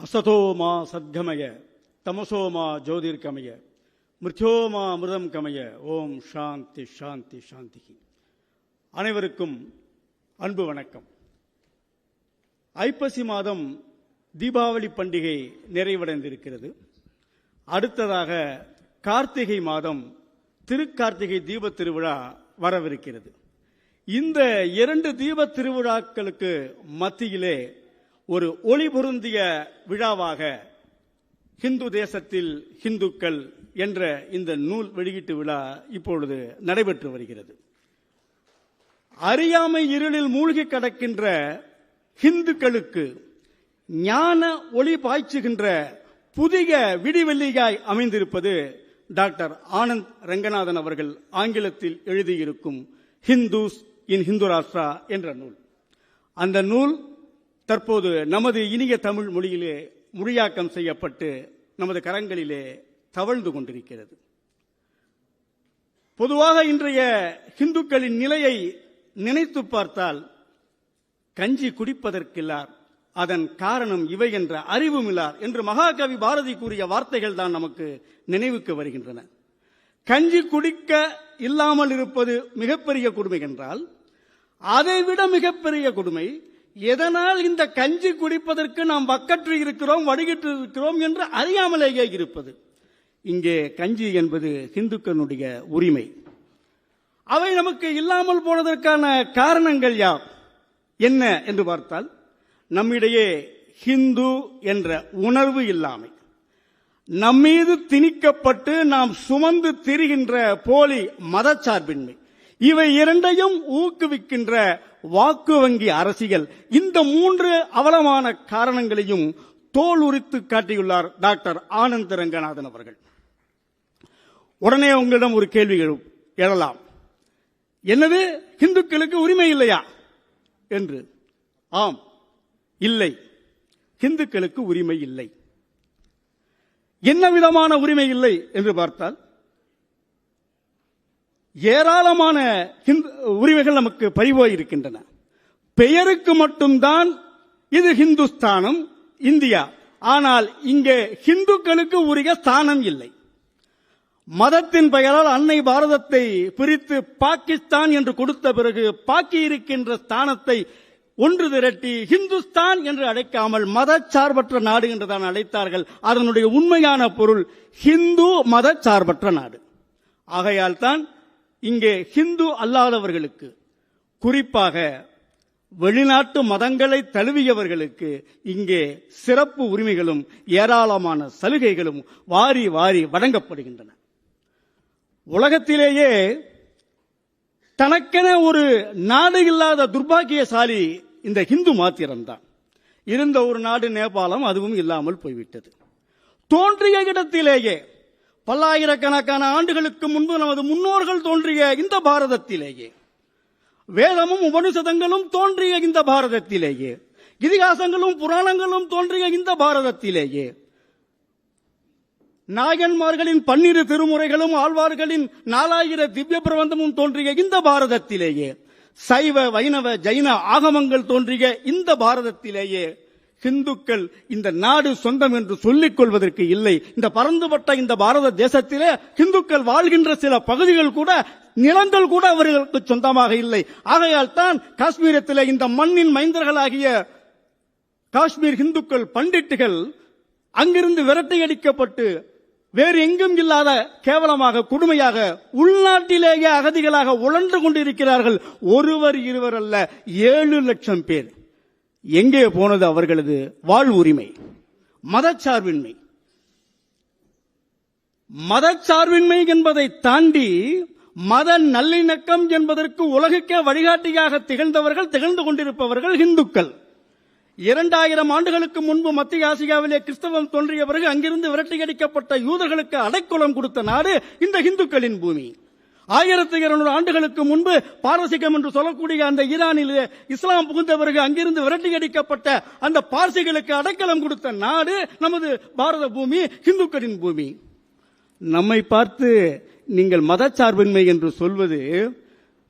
அசதோமா சத்கமய தமசோமா ஜோதிர்கமய மிருத்யோமா அமிர்தம் கமய ஓம் சாந்தி சாந்தி சாந்தி அனைவருக்கும் அன்பு வணக்கம் ஐப்பசி மாதம் தீபாவளி பண்டிகை நிறைவடைந்திருக்கிறது। அடுத்ததாக கார்த்திகை மாதம் திருக்கார்த்திகை தீபத் திருவிழா வரவிருக்கிறது। இந்த இரண்டு தீபத் திருவிழாக்களுக்கு மத்தியிலே ஒரு ஒளி பொருந்திய விழாவாக ஹிந்து தேசத்தில் ஹிந்துக்கள் என்ற இந்த நூல் வெளியீட்டு விழா இப்பொழுது நடைபெற்று வருகிறது. அறியாமை இருளில் மூழ்கி கிடக்கின்ற ஹிந்துக்களுக்கு ஞான ஒளி பாய்ச்சுகின்ற புதிய விடிவெள்ளியாய் அமைந்திருப்பது டாக்டர் ஆனந்த் ரங்கநாதன் அவர்கள் ஆங்கிலத்தில் எழுதியிருக்கும் ஹிந்துஸ் இன் ஹிந்து ராஷ்டிரா என்ற நூல். அந்த நூல் தற்போது நமது இனிய தமிழ் மொழியிலே மொழியாக்கம் செய்யப்பட்டு நமது கரங்களிலே தவழ்ந்து கொண்டிருக்கிறது. பொதுவாக இன்றைய ஹிந்துக்களின் நிலையை நினைத்து பார்த்தால் கஞ்சி குடிப்பதற்கில்லார் அதன் காரணம் இவை என்ற அறிவுமில்லார் என்று மகாகவி பாரதி கூறிய வார்த்தைகள் தான் நமக்கு நினைவுக்கு வருகின்றன. கஞ்சி குடிக்க இல்லாமல் இருப்பது மிகப்பெரிய கொடுமை என்றால் அதைவிட மிகப்பெரிய கொடுமை எதனால் இந்த கஞ்சி குடிப்பதற்கு நாம் வக்கற்று இருக்கிறோம் வடிகட்டு இருக்கிறோம் என்று அறியாமலேயே இருப்பது. இங்கே கஞ்சி என்பது ஹிந்துக்களுடைய உரிமை. அவை நமக்கு இல்லாமல் போனதற்கான காரணங்கள் யார்? என்ன என்று பார்த்தால் நம்மிடையே ஹிந்து என்ற உணர்வு இல்லாமை. நம்மீது திணிக்கப்பட்டு நாம் சுமந்து திரிகின்ற போலி மதச்சார்பின்மை. இவை இரண்டையும் ஊக்குவிக்கின்ற வாக்கு வங்கி அரசியல். இந்த மூன்று அவலமான காரணங்களையும் தோல் உரித்து காட்டியுள்ளார் டாக்டர் ஆனந்த் ரங்கநாதன் அவர்கள். உடனே உங்களிடம் ஒரு கேள்வி எழலாம். என்னது? இந்துக்களுக்கு உரிமை இல்லையா? என்று. ஆம் இல்லை. இந்துக்களுக்கு உரிமை இல்லை. என்ன விதமான உரிமை இல்லை என்று பார்த்தால் ஏராளமான ஹிந்து- உரிமைகள் நமக்கு பறிபோய் இருக்கின்றன பெயருக்கு மட்டும்தான் இது ஹிந்துஸ்தானம் இந்தியா. ஆனால் இங்கே ஹிந்துக்களுக்கு உரிய ஸ்தானம் இல்லை. மதத்தின் பெயரால் அன்னை பாரதத்தை பிரித்து பாகிஸ்தான் என்று கொடுத்த பிறகு பாக்கி இருக்கின்ற ஸ்தானத்தை ஒன்று திரட்டி ஹிந்துஸ்தான் என்று அழைக்காமல் மதச்சார்பற்ற நாடு என்று தான் அழைத்தார்கள். அதனுடைய உண்மையான பொருள் ஹிந்து மதச்சார்பற்ற நாடு. ஆகையால் தான் இங்கே ஹிந்து அல்லாதவர்களுக்கு குறிப்பாக வெளிநாட்டு மதங்களை தழுவியவர்களுக்கு இங்கே சிறப்பு உரிமைகளும் ஏராளமான சலுகைகளும் வாரி வாரி வழங்கப்படுகின்றன. உலகத்திலேயே தனக்கென ஒரு நாடு இல்லாத துர்பாக்கியசாலி இந்த ஹிந்து மாத்திரம்தான். இருந்த ஒரு நாடு நேபாளம் அதுவும் இல்லாமல் போய்விட்டது. தோன்றிய இடத்திலேயே பல்லாயிரக்கணக்கான ஆண்டுகளுக்கு முன்பு நமது முன்னோர்கள் தோன்றிய இந்த பாரதத்திலேயே வேதமும் உபனிஷதங்களும் தோன்றிய இந்த பாரதத்திலேயே இதிகாசங்களும் புராணங்களும் தோன்றிய இந்த பாரதத்திலேயே நாயன்மார்களின் பன்னிரு திருமுறைகளும் ஆழ்வார்களின் நாலாயிர திவ்ய பிரபந்தமும் தோன்றிய இந்த பாரதத்திலேயே சைவ வைணவ ஜைன ஆகமங்கள் தோன்றிய இந்த பாரதத்திலேயே ஹிந்துக்கள் இந்த நாடு சொந்தம் என்று சொல்லிக் கொள்வதற்கு இல்லை. இந்த பறந்துபட்ட இந்த பாரத தேசத்திலே ஹிந்துக்கள் வாழ்கின்ற சில பகுதிகள் கூட நிலங்கள் கூட அவர்களுக்கு சொந்தமாக இல்லை. ஆகையால் தான் காஷ்மீரத்திலே இந்த மண்ணின் மைந்தர்களாகிய காஷ்மீர் ஹிந்துக்கள் பண்டிட்டுகள் அங்கிருந்து விரட்டியடிக்கப்பட்டு வேறு எங்கும் இல்லாத கேவலமாக கொடுமையாக உள்நாட்டிலேயே அகதிகளாக உழன்று கொண்டிருக்கிறார்கள். ஒருவர் இருவர் அல்ல ஏழு லட்சம் பேர். எங்கே போனது அவர்களது வாழ் உரிமை? மதச்சார்பின்மை. மதச்சார்பின்மை என்பதை தாண்டி மத நல்லிணக்கம் என்பதற்கு உலகுக்கே வழிகாட்டியாக திகழ்ந்தவர்கள் திகழ்ந்து கொண்டிருப்பவர்கள் இந்துக்கள் இரண்டாயிரம் ஆண்டுகளுக்கு முன்பு மத்திய ஆசியாவிலே கிறிஸ்தவம் தோன்றிய பிறகு அங்கிருந்து விரட்டியடிக்கப்பட்ட யூதர்களுக்கு அடைக்கலம் கொடுத்த நாடு இந்த இந்துக்களின் பூமி. ஆயிரத்தி இருநூறு ஆண்டுகளுக்கு முன்பு பாரசீகம் என்று சொல்லக்கூடிய அந்த ஈரானில் இஸ்லாம் புகுந்த பிறகு அங்கிருந்து விரட்டியடிக்கப்பட்ட அந்த பார்சிகளுக்கு அடைக்கலம் கொடுத்த நாடு நமது பாரத பூமி இந்துக்களின் பூமி. நம்மை பார்த்து நீங்கள் மதச்சார்பின்மை என்று சொல்வது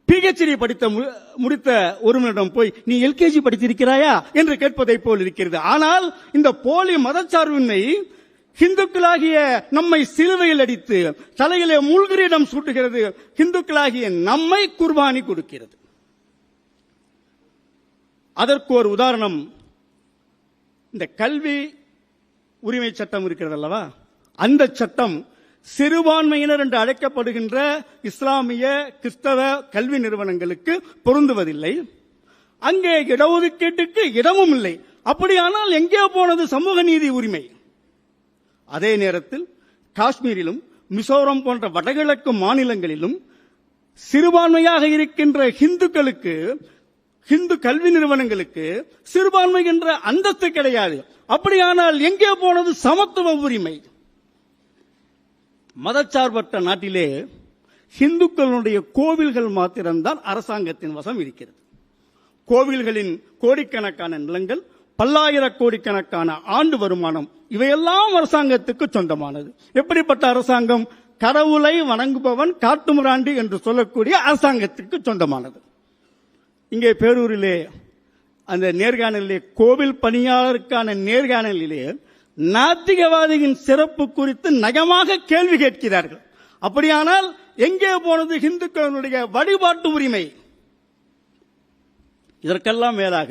பிஹெச்டி படித்த மு- முடித்த ஒருவனிடம் போய் நீ எல்கேஜி படித்திருக்கிறாயா? என்று கேட்பதை போல் இருக்கிறது. ஆனால் இந்த போலி மதச்சார்பின்மை ஹிந்துக்களாகிய நம்மை சிலுவையில் அடித்து தலையிலே மூழ்கிரிடம் சூட்டுகிறது. ஹிந்துக்களாகிய நம்மை குர்பானி கொடுக்கிறது. அதற்கு ஒரு உதாரணம். இந்த கல்வி உரிமை சட்டம் இருக்கிறது அல்லவா? அந்த சட்டம் சிறுபான்மையினர் என்று அழைக்கப்படுகின்ற இஸ்லாமிய கிறிஸ்தவ கல்வி நிறுவனங்களுக்கு பொருந்துவதில்லை. அங்கே இடஒதுக்கீட்டுக்கு இடமும் இல்லை. அப்படியானால் எங்கே போனது சமூக நீதி உரிமை? அதே நேரத்தில் காஷ்மீரிலும் மிசோரம் போன்ற வடகிழக்கு மாநிலங்களிலும் சிறுபான்மையாக இருக்கின்ற ஹிந்துக்களுக்கு ஹிந்து கல்வி நிறுவனங்களுக்கு சிறுபான்மை என்ற அந்தஸ்து கிடையாது. அப்படியானால் எங்கே போனது சமத்துவ உரிமை? மதச்சார்பற்ற நாட்டிலே ஹிந்துக்களுடைய கோவில்கள் மாத்திரம்தான் அரசாங்கத்தின் வசம் இருக்கிறது. கோவில்களின் கோடிக்கணக்கான நிலங்கள் பல்லாயிர கோடிக்கணக்கான ஆண்டு வருமானம் இவையெல்லாம் அரசாங்கத்துக்கு சொந்தமானது. எப்படிப்பட்ட அரசாங்கம்? கடவுளை வணங்குபவன் காட்டுமிராண்டி என்று சொல்லக்கூடிய அரசாங்கத்துக்கு சொந்தமானது. இங்கே பேரூரிலே அந்த நேர்காணலிலே கோவில் பணியாளருக்கான நேர்காணலிலே நாத்திகவாதியின் சிறப்பு குறித்து நயமாக கேள்வி கேட்கிறார்கள். அப்படியானால் எங்கே போனது இந்துக்களுடைய வழிபாட்டு உரிமை? இதற்கெல்லாம் மேலாக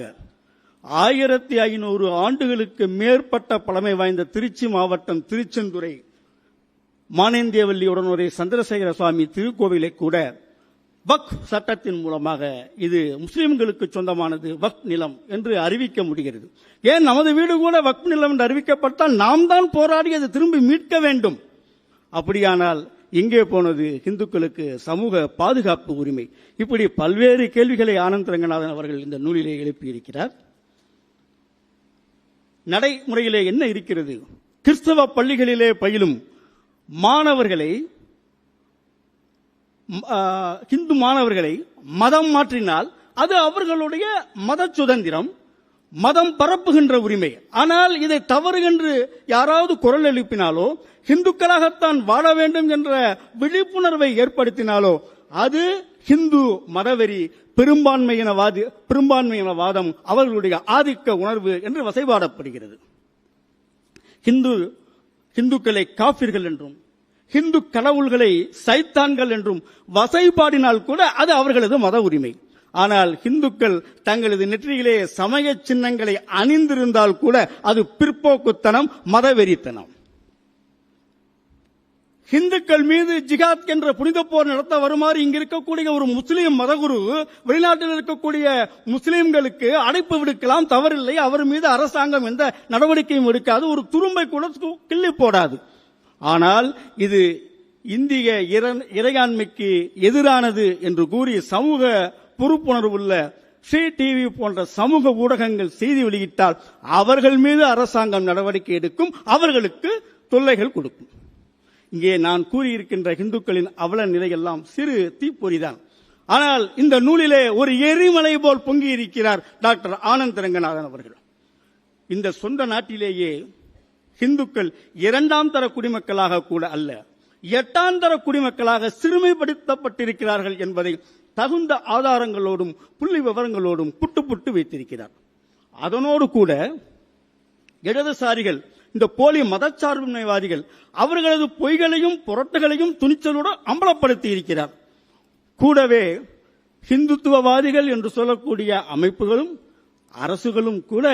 ஆயிரத்தி ஐநூறு ஆண்டுகளுக்கு மேற்பட்ட பழமை வாய்ந்த திருச்சி மாவட்டம் திருச்செந்துறை மானேந்தியவல்லி உடனுரை சந்திரசேகர சுவாமி திருக்கோவிலை கூட வக் சட்டத்தின் மூலமாக இது முஸ்லிம்களுக்கு சொந்தமானது வக் நிலம் என்று அறிவிக்க முடிகிறது. ஏன் நமது வீடு கூட வக் நிலம் என்று அறிவிக்கப்பட்டால் நாம் தான் போராடி அதை திரும்பி மீட்க வேண்டும். அப்படியானால் இங்கே போனது இந்துக்களுக்கு சமூக பாதுகாப்பு உரிமை. இப்படி பல்வேறு கேள்விகளை ஆனந்த் ரங்கநாதன் அவர்கள் இந்த நூலிலே எழுப்பியிருக்கிறார். நடைமுறையிலே என்ன இருக்கிறது? கிறிஸ்தவ பள்ளிகளிலே பயிலும் மாணவர்களை இந்து மாணவர்களை மதம் மாற்றினால் அது அவர்களுடைய மத சுதந்திரம் மதம் பரப்புகின்ற உரிமை. ஆனால் இதை தவறு என்று யாராவது குரல் எழுப்பினாலோ இந்துக்களாகத்தான் வாழ வேண்டும் என்ற விழிப்புணர்வை ஏற்படுத்தினாலோ அது ஹிந்து மதவெறி பெரும்பான்மையினவாதி பெரும்பான்மையினவாதம் அவர்களுடைய ஆதிக்க உணர்வு என்று வசைபாடப்படுகிறது. ஹிந்து ஹிந்துக்களை காபிர்கள் என்றும் ஹிந்து கடவுள்களை சைத்தான்கள் என்றும் வசைபாடினால் கூட அது அவர்களது மத உரிமை. ஆனால் ஹிந்துக்கள் தங்களது நெற்றியிலே சமய சின்னங்களை அணிந்திருந்தால் கூட அது பிற்போக்குத்தனம் மதவெறித்தனம். இந்துக்கள் மீது ஜிகாத் என்ற புனித போர் நடத்த வருமாறு இங்க இருக்கக்கூடிய ஒரு முஸ்லீம் மதகுரு வெளிநாட்டில் இருக்கக்கூடிய முஸ்லீம்களுக்கு அழைப்பு விடுக்கலாம் தவறில்லை. அவர் மீது அரசாங்கம் எந்த நடவடிக்கையும் எடுக்காது. ஒரு துரும்பை கூட கிள்ளி போடாது. ஆனால் இது இந்திய இறையாண்மைக்கு எதிரானது என்று கூறி சமூக பொறுப்புணர்வுள்ள ஸ்ரீ டிவி போன்ற சமூக ஊடகங்கள் செய்தி வெளியிட்டால் அவர்கள் மீது அரசாங்கம் நடவடிக்கை எடுக்கும் அவர்களுக்கு தொல்லைகள் கொடுக்கும். இங்கே நான் கூறியிருக்கின்ற இந்துக்களின் அவல நிலையெல்லாம் சிறு தீப்பொறிதான். ஆனால் இந்த நூலிலே ஒரு எரிமலை போல் பொங்கி இருக்கிறார் டாக்டர் ஆனந்த் ரங்கநாதன் அவர்கள். இந்த சொந்த நாட்டிலேயே இந்துக்கள் இரண்டாம் தர குடிமக்களாக கூட அல்ல எட்டாம் தர குடிமக்களாக சிறுமைப்படுத்தப்பட்டிருக்கிறார்கள் என்பதை தகுந்த ஆதாரங்களோடும் புள்ளி விவரங்களோடும் புட்டு புட்டு வைத்திருக்கிறார். அதனோடு கூட இடதுசாரிகள் இந்த போலி மதச்சார்பின்மைவாதிகள் அவர்களது பொய்களையும் புரட்டுகளையும் துணிச்சலோடு அம்பலப்படுத்தி இருக்கிறார். கூடவே ஹிந்துத்துவவாதிகள் என்று சொல்லக்கூடிய அமைப்புகளும் அரசுகளும் கூட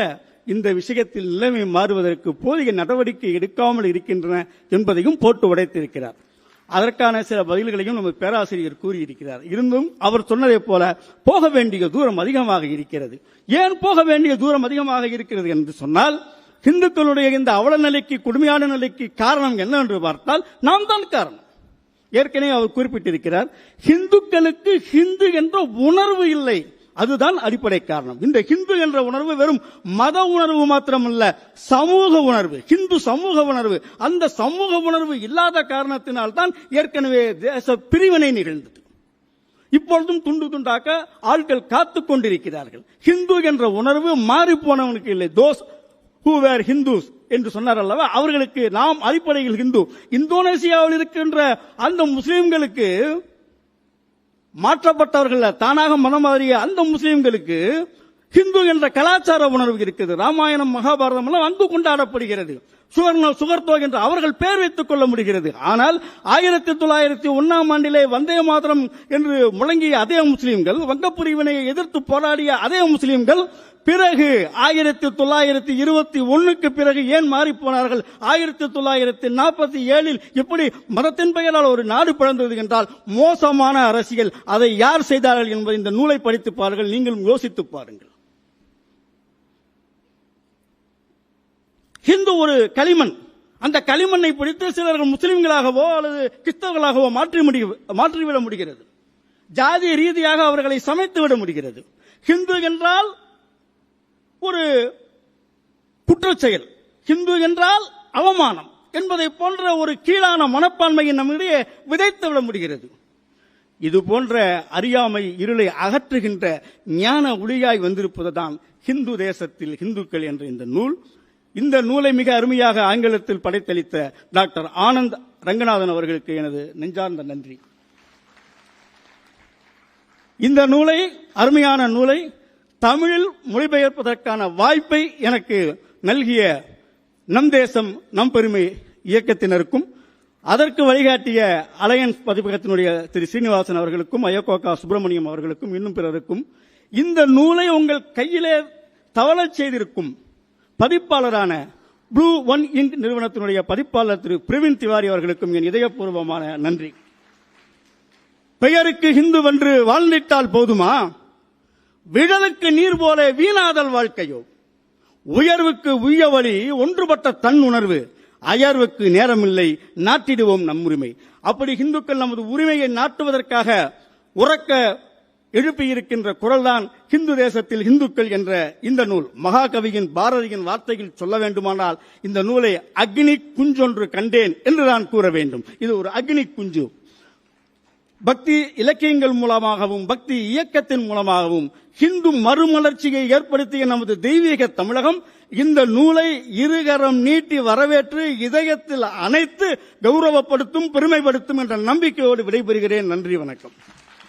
இந்த விஷயத்தில் நிலைமை மாறுவதற்கு போதிய நடவடிக்கை எடுக்காமல் இருக்கின்றன என்பதையும் போட்டு உடைத்திருக்கிறார். அதற்கான சில பதில்களையும் நம்ம பேராசிரியர் கூறியிருக்கிறார். இருந்தும் அவர் சொன்னதைப் போல போக வேண்டிய தூரம் அதிகமாக இருக்கிறது. ஏன் போக வேண்டிய தூரம் அதிகமாக இருக்கிறது என்று சொன்னால் இந்துக்களுடைய இந்த அவல நிலைக்கு கொடுமையான நிலைக்கு காரணம் என்ன என்று பார்த்தால் நாம் தான் காரணம். ஏற்கனவே அவர் குறிப்பிட்டிருக்கிறார் ஹிந்துக்களுக்கு ஹிந்து என்ற உணர்வு இல்லை. அதுதான் அடிப்படை காரணம். இந்த ஹிந்து என்ற உணர்வு வெறும் மத உணர்வு மாத்திரமல்ல சமூக உணர்வு ஹிந்து சமூக உணர்வு. அந்த சமூக உணர்வு இல்லாத காரணத்தினால் தான் ஏற்கனவே தேச பிரிவினை நிகழ்ந்தது. இப்பொழுதும் துண்டு துண்டாக்க ஆட்கள் காத்துக் கொண்டிருக்கிறார்கள். ஹிந்து என்ற உணர்வு மாறி போனவனுக்கு இல்லை தோஸ் ஹூ வேர் ஹிந்துஸ் என்று சொன்னார் அல்லவா அவர்களுக்கு நாம் அடிப்படையில் ஹிந்து. இந்தோனேசியாவில் இருக்கின்ற அந்த முஸ்லிம்களுக்கு மாற்றப்பட்டவர்கள் தானாக மனம் மாறிய அந்த முஸ்லிம்களுக்கு ஹிந்து என்ற கலாச்சார உணர்வு இருக்குது. ராமாயணம் மகாபாரதம் எல்லாம் அங்கு கொண்டாடப்படுகிறது. சுவர்ண சுகர்தோ என்று அவர்கள் பேர் வைத்துக் கொள்ள முடிகிறது. ஆனால் ஆயிரத்தி தொள்ளாயிரத்தி ஒன்னாம் ஆண்டிலே வந்தே மாதரம் என்று முழங்கிய அதே முஸ்லீம்கள் வங்கப் பிரிவினையை எதிர்த்து போராடிய அதே முஸ்லீம்கள் பிறகு ஆயிரத்தி தொள்ளாயிரத்தி இருபத்தி ஒன்னுக்கு பிறகு ஏன் மாறி போனார்கள் ஆயிரத்தி தொள்ளாயிரத்தி நாற்பத்தி ஏழில் இப்படி மதத்தின் பெயரால் ஒரு நாடு பிறந்தது என்றால் மோசமான அரசியல். அதை யார் செய்தார்கள் என்பதை இந்த நூலை படித்து பாருங்கள். நீங்களும் யோசித்து பாருங்கள். ஹிந்து ஒரு களிமண். அந்த களிமண்ணை பிடித்து சிலர்கள் முஸ்லிம்களாகவோ அல்லது கிறிஸ்தவர்களாகவோ மாற்றி முடி- மாற்றிவிட முடிகிறது. ஜாதி ரீதியாக அவர்களை சமைத்து விட முடிகிறது. ஹிந்து என்றால் ஒரு குற்றச்செயல். ஹிந்து என்றால் அவமானம் என்பதை போன்ற ஒரு கீழான மனப்பான்மையை நம்மிடையே விதைத்து விட முடிகிறது. இது போன்ற அறியாமை இருளை அகற்றுகின்ற ஞான ஒளியாய் வந்திருப்பதுதான் ஹிந்து தேசத்தில் ஹிந்துக்கள் என்ற இந்த நூல். இந்த நூலை மிக அருமையாக ஆங்கிலத்தில் படைத்தளித்த டாக்டர் ஆனந்த் ரங்கநாதன் அவர்களுக்கு எனது நெஞ்சார்ந்த நன்றி. இந்த நூலை அருமையான நூலை தமிழில் மொழிபெயர்ப்பதற்கான வாய்ப்பை எனக்கு நல்கிய நம் தேசம் நம் பெருமை இயக்கத்தினருக்கும் அதற்கு வழிகாட்டிய அலையன்ஸ் பதிப்பகத்தினுடைய திரு சீனிவாசன் அவர்களுக்கும் அயோகோகா சுப்பிரமணியம் அவர்களுக்கும் இன்னும் பிறருக்கும் இந்த நூலை உங்கள் கையிலே தவளச் செய்திருக்கும் பதிப்பாளரான ப்ளூ ஒன் இங்க் நிறுவனத்தினுடைய பதிப்பாளர் திரு பிரவீன் திவாரி அவர்களுக்கும் என் இதயபூர்வமான நன்றி. பெயருக்கு ஹிந்து வென்று வாழ்ந்திட்டால் போதுமா? விழலுக்கு நீர் போல வீணாதல் வாழ்க்கையோ? உயர்வுக்கு உய்ய வழி ஒன்றுபட்ட தன் உணர்வு அயர்வுக்கு நேரமில்லை நாட்டிடுவோம் நம் உரிமை. அப்படி இந்துக்கள் நமது உரிமையை நாட்டுவதற்காக உறக்க எழுப்பியிருக்கின்ற குரல்தான் ஹிந்து தேசத்தில் இந்துக்கள் என்ற இந்த நூல். மகாகவியின் பாரதியின் வார்த்தையில் சொல்ல வேண்டுமானால் இந்த நூலை அக்னி குஞ்சொன்று கண்டேன் என்று நான் கூற வேண்டும். இது ஒரு அக்னி குஞ்சு. பக்தி இலக்கியங்கள் மூலமாகவும் பக்தி இயக்கத்தின் மூலமாகவும் ஹிந்து மறுமலர்ச்சியை ஏற்படுத்திய நமது தெய்வீக தமிழகம் இந்த நூலை இருகரம் நீட்டி வரவேற்று இதயத்தில் அனைத்து கௌரவப்படுத்தும் பெருமைப்படுத்தும் என்ற நம்பிக்கையோடு விடைபெறுகிறேன். நன்றி வணக்கம்.